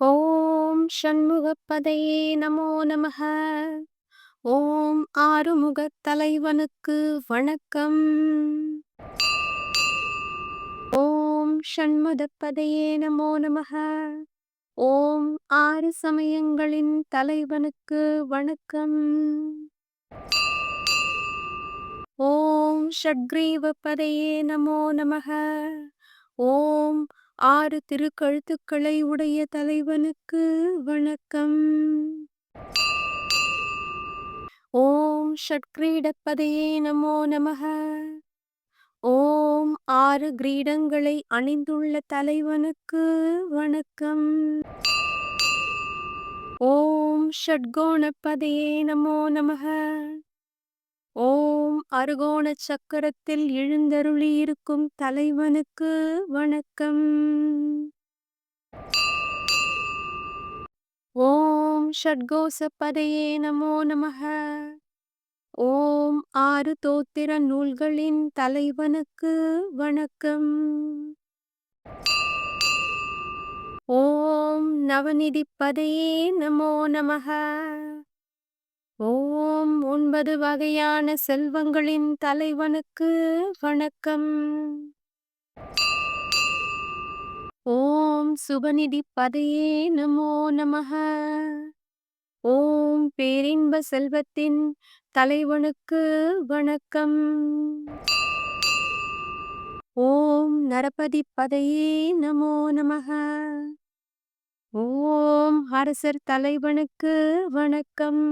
ஓம் ஷண்முகப்பதையே நமோ நமः ஓம் ஆறுமுக தலைவனுக்கு வணக்கம். ஓம் ஷண்முகப்பதையே நமோ நமः ஓம் ஆறு சமயங்களின் தலைவனுக்கு வணக்கம். ஓம் ஷட்கிரீவப்பதையே நமோ நமக ஓம் ஆறு திருக்கழுத்துக்களை உடைய தலைவனுக்கு வணக்கம். ஓம் ஷட்கிரீடப்பதையே நமோ நமக. ஓம் ஆறு கிரீடங்களை அணிந்துள்ள தலைவனுக்கு வணக்கம். ஓம் ஷட்கோணப்பதையே நமோ நமக. அருகோண சக்கரத்தில் எழுந்தருளியிருக்கும் தலைவனுக்கு வணக்கம். ஓம் ஷட்கோசபதையே நமோ நமக. ஓம் ஆறு தோத்திர நூல்களின் தலைவனுக்கு வணக்கம். ஓம் நவநிதிப்பதையே நமோ நமக. ஓம் ஒன்பது வகையான செல்வங்களின் தலைவனுக்கு வணக்கம். ஓம் சுபநிதி பதையே நமோ நமக. ஓம் பேரின்ப செல்வத்தின் தலைவனுக்கு வணக்கம். ஓம் நரபதி பதையே நமோ நமக. ஓம் அரசர் தலைவனுக்கு வணக்கம்.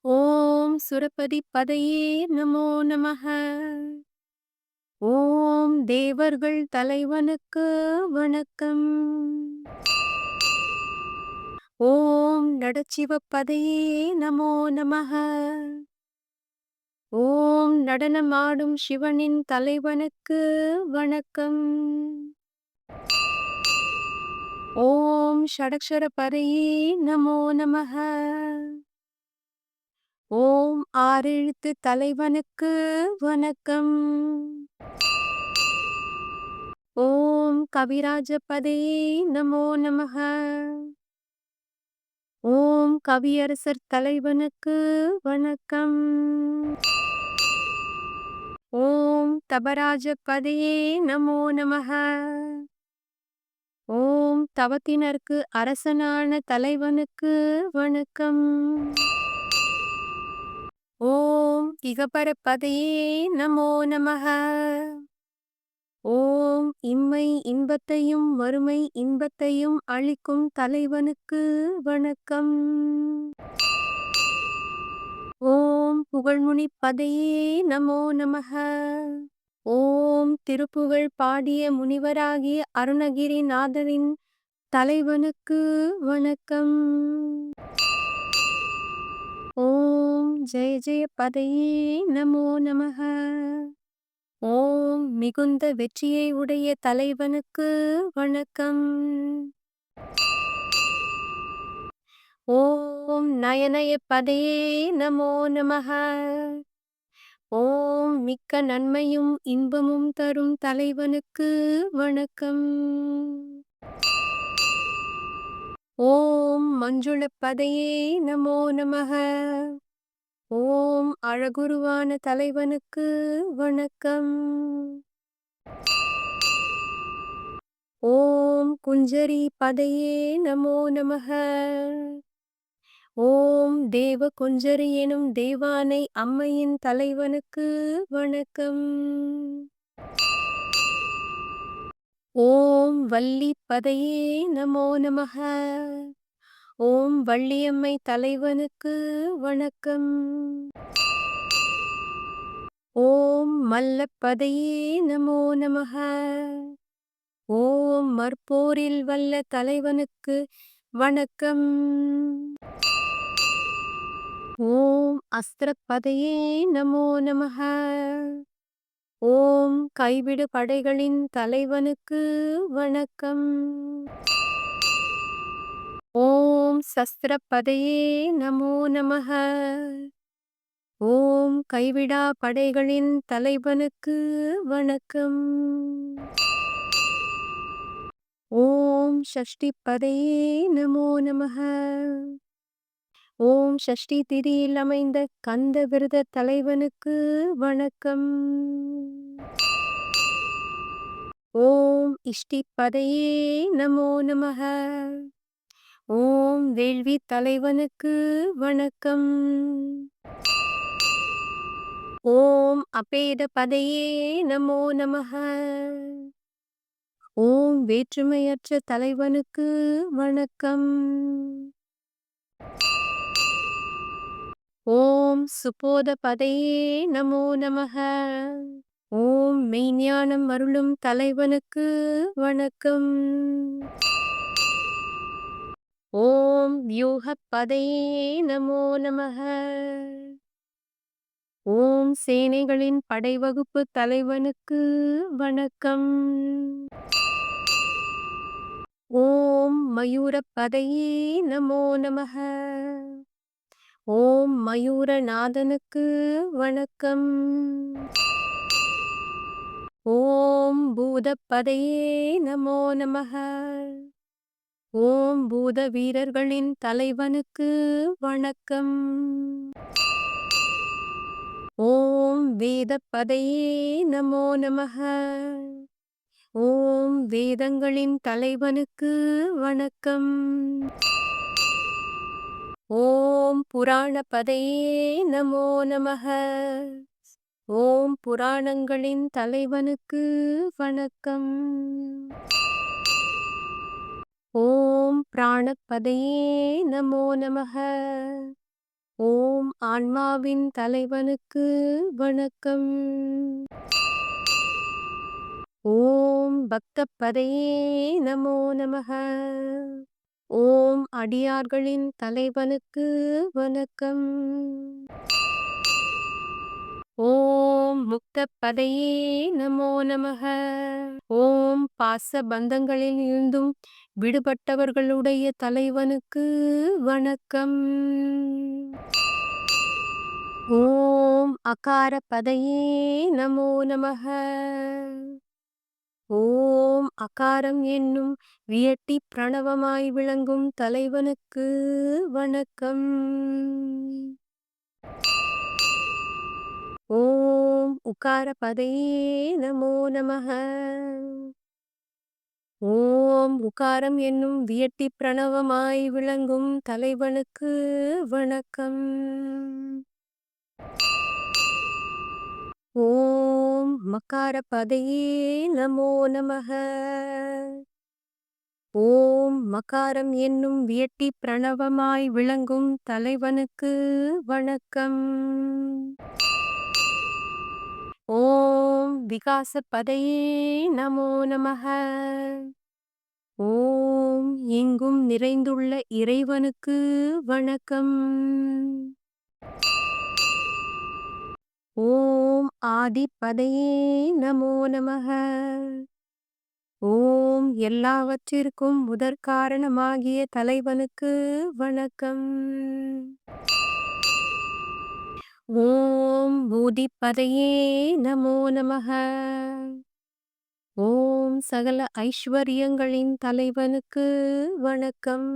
ஓம் சுரபதி பதையே நமோ நமக ஓம் தேவர்கள் தலைவனுக்கு வணக்கம். ஓம் நடச்சிவப்பதையே நமோ நமக ஓம் நடனமாடும் சிவனின் தலைவனுக்கு வணக்கம். ஓம் ஷடக்ஷர பரையே நமோ நமः ஓம் ஆறெழுத்து தலைவனுக்கு வணக்கம். ஓம் கவிராஜ பதையே நமோ நமः ஓம் கவியரசர் தலைவனுக்கு வணக்கம். ஓம் தபராஜ பதையே நமோ நமः ஓம் தவத்தினருக்கு அரசனான தலைவனுக்கு வணக்கம். ஓம் இகபரப்பதையே நமோ நமக ஓம் இம்மை இன்பத்தையும் மறுமை இன்பத்தையும் அளிக்கும் தலைவனுக்கு வணக்கம். ஓம் புகழ்முனி பதையே நமோ நமக திருப்புகழ் பாடிய முனிவராகிய அருணகிரிநாதரின் தலைவனுக்கு வணக்கம். ஓம் ஜெய ஜெய பதையே நமோ நமக. ஓம் மிகுந்த வெற்றியை உடைய தலைவனுக்கு வணக்கம். ஓம் நயனய பதையே நமோ நமக. ஓம் மிக்க நன்மையும் இன்பமும் தரும் தலைவனுக்கு வணக்கம். ஓம் மஞ்சுளப்பதையே நமோ நமக. ஓம் அழகுருவான தலைவனுக்கு வணக்கம். ஓம் குஞ்சரி பதையே நமோ நமக. தேவ குஞ்சரி எனும் தேவானை அம்மையின் தலைவனுக்கு வணக்கம். ஓம் வள்ளி பதையே நமோ நமக. ஓம் வள்ளியம்மை தலைவனுக்கு வணக்கம். ஓம் மல்லப்பதையே நமோ நமக. ஓம் மற்போரில் வல்ல தலைவனுக்கு வணக்கம். ஓம் அஸ்திரப்பதையே நமோ நமः ஓம் கைவிடு படைகளின் தலைவனுக்கு வணக்கம். ஓம் சஸ்திரப்பதையே நமோ நமः ஓம் கைவிடா படைகளின் தலைவனுக்கு வணக்கம். ஓம் ஷஷ்டிப்பதையே நமோ நமக. ஓம் ஷஷ்டி திதியில் அமைந்த கந்த விரத தலைவனுக்கு வணக்கம். ஓம் இஷ்டிபதையே நமோ நமக. ஓம் வேள்வி தலைவனுக்கு வணக்கம். ஓம் அபேத பதையே நமோ நமக. ஓம் வேற்றுமையற்ற தலைவனுக்கு வணக்கம். ஓம் சுபோத பதையே நமோ நமः ஓம் மெய்ஞானம் அருளும் தலைவனுக்கு வணக்கம். ஓம் வியூக பதையே நமோ நமக. ஓம் சேனைகளின் படைவகுப்பு தலைவனுக்கு வணக்கம். ஓம் மயூர பதையே நமோ நமக. ஓம் மயூரநாதனுக்கு வணக்கம். ஓம் பூதப்பதையே நமோ நமः ஓம் பூத வீரர்களின் தலைவனுக்கு வணக்கம். ஓம் வேதப்பதையே நமோ நமः ஓம் வேதங்களின் தலைவனுக்கு வணக்கம். ஓம் புராணபதையே நமோ நமः ஓம் புராணங்களின் தலைவனுக்கு வணக்கம். ஓம் பிராணபதையே நமோ நமः ஓம் ஆன்மாவின் தலைவனுக்கு வணக்கம். ஓம் பக்தப்பதையே நமோ நமः ஓம் அடியார்களின் தலைவனுக்கு வணக்கம். ஓம் முக்தப்பதையே நமோ நமக. ஓம் பாச பந்தங்களில் இருந்தும் விடுபட்டவர்களுடைய தலைவனுக்கு வணக்கம். ஓம் அகார பதையே நமோ நமக. ஓம் அகாரம் என்னும் வியட்டி பிரணவமாய் விளங்கும் தலைவனுக்கு வணக்கம். ஓம் உகார பதையே நமோ நமः ஓம் உகாரம் என்னும் வியட்டி பிரணவமாய் விளங்கும் தலைவனுக்கு வணக்கம். ஓம் பதையே நமோ நமः ஓம் மகாரம் என்னும் வியட்டி பிரணவமாய் விளங்கும் தலைவனுக்கு வணக்கம். ஓம் விகாச பதையே நமோ நமः ஓம் எங்கும் நிறைந்துள்ள இறைவனுக்கு வணக்கம். ஓம் ஆதிப்பதையே நமோ நமः ஓம் எல்லாவற்றிற்கும் முதற் காரணமாகிய தலைவனுக்கு வணக்கம். ஓம் பூதிப்பதையே நமோ நமः ஓம் சகல ஐஸ்வர்யங்களின் தலைவனுக்கு வணக்கம்.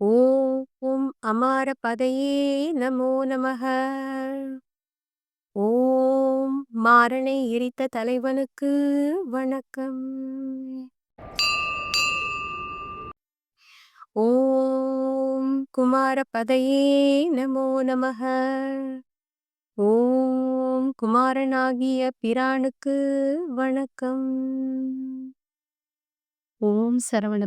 ஓம் அமார பதையே நமோ நமः ஓம் மாறனை எரித்த தலைவனுக்கு வணக்கம். ஓம் குமார பதையே நமோ நமः ஓம் குமாரனாகிய பிரானுக்கு வணக்கம். ஓம் சரவண